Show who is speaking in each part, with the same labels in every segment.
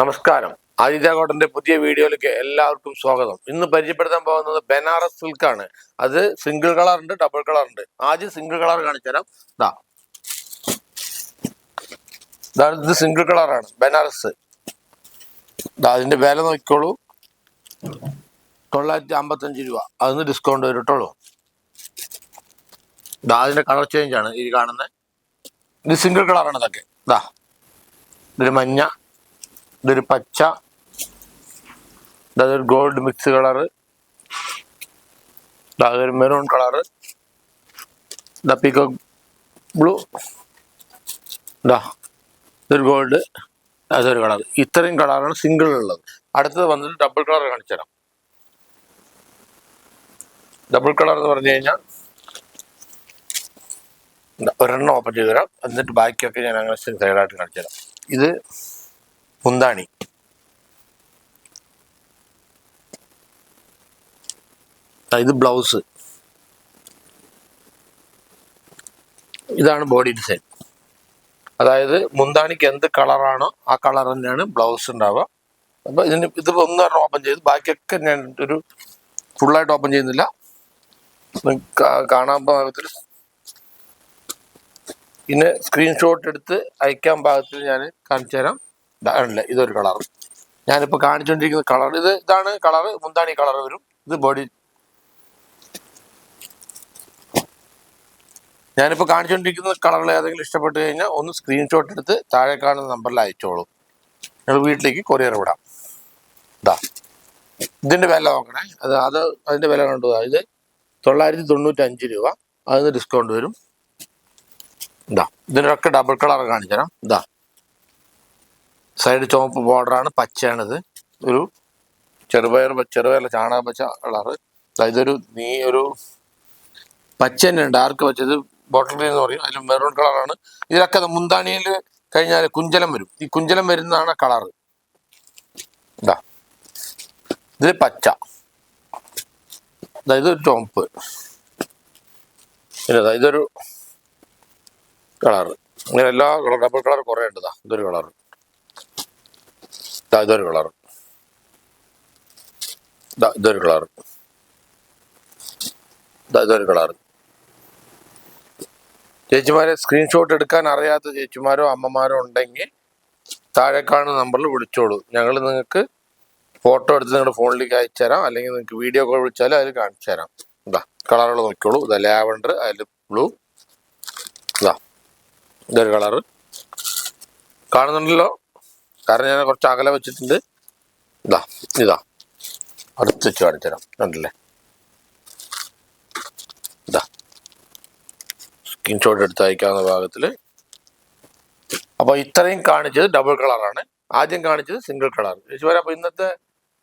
Speaker 1: നമസ്കാരം. ആദിത്യ കോട്ടന്റെ പുതിയ വീഡിയോയിലേക്ക് എല്ലാവർക്കും സ്വാഗതം. ഇന്ന് പരിചയപ്പെടുത്താൻ പോകുന്നത് ബനാറസ് സിൽക്ക് ആണ് അത് സിംഗിൾ കളർ ഉണ്ട് ഡബിൾ കളർ ഉണ്ട്. ആദ്യം സിംഗിൾ കളർ കാണിച്ചു തരാം. ദാ. ദാ ഇത് സിംഗിൾ കളറാണ് ബനാറസ്. അതിന്റെ വില നോക്കിക്കോളൂ. തൊള്ളായിരത്തി അമ്പത്തഞ്ച് രൂപ. അതിന് ഡിസ്കൗണ്ട് വരും കേട്ടോളൂ ദാ അതിന്റെ കളർ ചേഞ്ച് ആണ് ഈ കാണുന്നത് ഇത് സിംഗിൾ കളറാണ് ഇതൊക്കെ. ഇതാ ഇതൊരു മഞ്ഞ. ഇതൊരു പച്ച ഇതൊരു ഗോൾഡ് മിക്സ് കളറ് ഇതൊരു മെറൂൺ കളറ് ഇതാ പീക്കോ ബ്ലൂ ഇതാ ഇതൊരു ഗോൾഡ് അതൊരു കളർ ഇത്രയും കളറാണ് സിംഗിൾ ഉള്ളത്. അടുത്തത് വന്നിട്ട് ഡബിൾ കളർ കാണിച്ചു തരാം. ഡബിൾ കളർ എന്ന് പറഞ്ഞു കഴിഞ്ഞാൽ ഒരെണ്ണം ഓപ്പൺ ചെയ്ത് തരാം. എന്നിട്ട് ബാക്കിയൊക്കെ ഞാൻ അങ്ങനെ സൈഡായിട്ട് കാണിച്ചു തരാം. ഇത് മുന്താണി അതായത് ബ്ലൗസ്. ഇതാണ് ബോഡി ഡിസൈൻ. അതായത് മുന്താണിക്ക് എന്ത് കളറാണോ ആ കളർ തന്നെയാണ് ബ്ലൗസ് ഉണ്ടാവുക. അപ്പൊ ഇതിന് ഇത് ഒന്നും ഓപ്പൺ ചെയ്ത് ബാക്കിയൊക്കെ ഞാൻ ഒരു ഫുള്ളായിട്ട് ഓപ്പൺ ചെയ്യുന്നില്ല. കാണാൻ പാകത്തിൽ പിന്നെ സ്ക്രീൻഷോട്ട് എടുത്ത് അയക്കാൻ പാകത്തിൽ ഞാൻ കാണിച്ചു തരാം ഇതാണല്ലേ ഇതൊരു കളർ ഞാനിപ്പോൾ കാണിച്ചുകൊണ്ടിരിക്കുന്ന കളർ ഇത് ഇതാണ് കളർ മുന്താണി കളർ വരും. ഇത് ബോഡി ഞാനിപ്പോൾ കാണിച്ചുകൊണ്ടിരിക്കുന്ന കളറിൽ ഏതെങ്കിലും ഇഷ്ടപ്പെട്ട് കഴിഞ്ഞാൽ ഒന്ന് സ്ക്രീൻഷോട്ട് എടുത്ത് താഴെ കാണുന്ന നമ്പറിൽ അയച്ചോളൂ. ഞങ്ങൾ വീട്ടിലേക്ക് കൊറിയർ വിടാം. ഇതാ ഇതിന്റെ വില നോക്കണേ. അത് അത് അതിന്റെ വില കണ്ടു ഇത് തൊള്ളായിരത്തി തൊണ്ണൂറ്റി അഞ്ച് രൂപ. അതിന് ഡിസ്കൗണ്ട് വരും. ഇതാ ഇതിനൊക്കെ ഡബിൾ കളർ കാണിച്ചു തരാം ഇതാ സൈഡ് ചുവപ്പ് ബോർഡറാണ് പച്ചയാണിത്. ഒരു ചെറുപയർ ചെറുപയർ ചാണക പച്ച കളറ് ഇതൊരു നീ ഒരു പച്ച തന്നെ ഡാർക്ക് പച്ച? ഇത് ബോട്ടിൽ ഗ്രീൻ എന്ന് പറയും. അതിൽ മെറൂൺ കളറാണ്. ഇതിലൊക്കെ മുന്താണിയിൽ കഴിഞ്ഞാൽ കുഞ്ചലം വരും. ഈ കുഞ്ചലം വരുന്നതാണ് കളറ്. ഇതാ ഇത് പച്ച. അതായത് ഒരു ചുവപ്പ്. ഇതൊരു കളറ്. ഇങ്ങനെ എല്ലാ കളർ ഡബിൾ കളർ കുറേ ഉണ്ട് ദാ. ഇതൊരു കളർ ദാ ഇതൊരു കളർ ഇതൊരു കളർ ഇതൊരു കളർ ചേച്ചിമാരെ സ്ക്രീൻഷോട്ട് എടുക്കാൻ അറിയാത്ത ചേച്ചിമാരോ അമ്മമാരോ ഉണ്ടെങ്കിൽ താഴെ കാണുന്ന നമ്പറിൽ വിളിച്ചോളൂ. ഞങ്ങൾ നിങ്ങൾക്ക് ഫോട്ടോ എടുത്ത് നിങ്ങളുടെ ഫോണിലേക്ക് അയച്ചു തരാം. അല്ലെങ്കിൽ നിങ്ങൾക്ക് വീഡിയോ കോൾ വിളിച്ചാലും അതിൽ കാണിച്ചു തരാം. ഇതാ കളറുകൾ നോക്കിക്കോളൂ. ഇതാ ലാവണ്ടർ അതിൽ ബ്ലൂ ഇതാ ഇതൊരു കളറ്. കാണുന്നുണ്ടല്ലോ? കാരണം ഞാൻ കുറച്ച് അകലെ വെച്ചിട്ടുണ്ട്. ഇതാ ഇതാ. അടുത്ത് വെച്ച് കാണിച്ചു തരാം. കണ്ടില്ലേ? ഇതാ. സ്ക്രീൻഷോട്ട് എടുത്ത് അയക്കാവുന്ന ഭാഗത്തിൽ അപ്പോൾ ഇത്രയും കാണിച്ചത് ഡബിൾ കളറാണ് ആദ്യം കാണിച്ചത് സിംഗിൾ കളർ ചേച്ചിമാരെ അപ്പോൾ ഇന്നത്തെ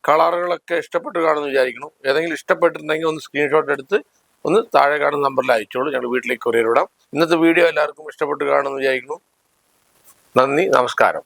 Speaker 1: കളറുകളൊക്കെ ഇഷ്ടപ്പെട്ട് കാണുമെന്ന് വിചാരിക്കണം ഏതെങ്കിലും ഇഷ്ടപ്പെട്ടിട്ടുണ്ടെങ്കിൽ ഒന്ന് സ്ക്രീൻഷോട്ട് എടുത്ത് ഒന്ന് താഴെ കാണുന്ന നമ്പറിൽ അയച്ചോളൂ. ഞങ്ങൾ വീട്ടിലേക്ക് കൊറിയർ വിടാം. ഇന്നത്തെ വീഡിയോ എല്ലാവർക്കും ഇഷ്ടപ്പെട്ട് കാണുമെന്ന് വിചാരിക്കുന്നു. നന്ദി നമസ്കാരം.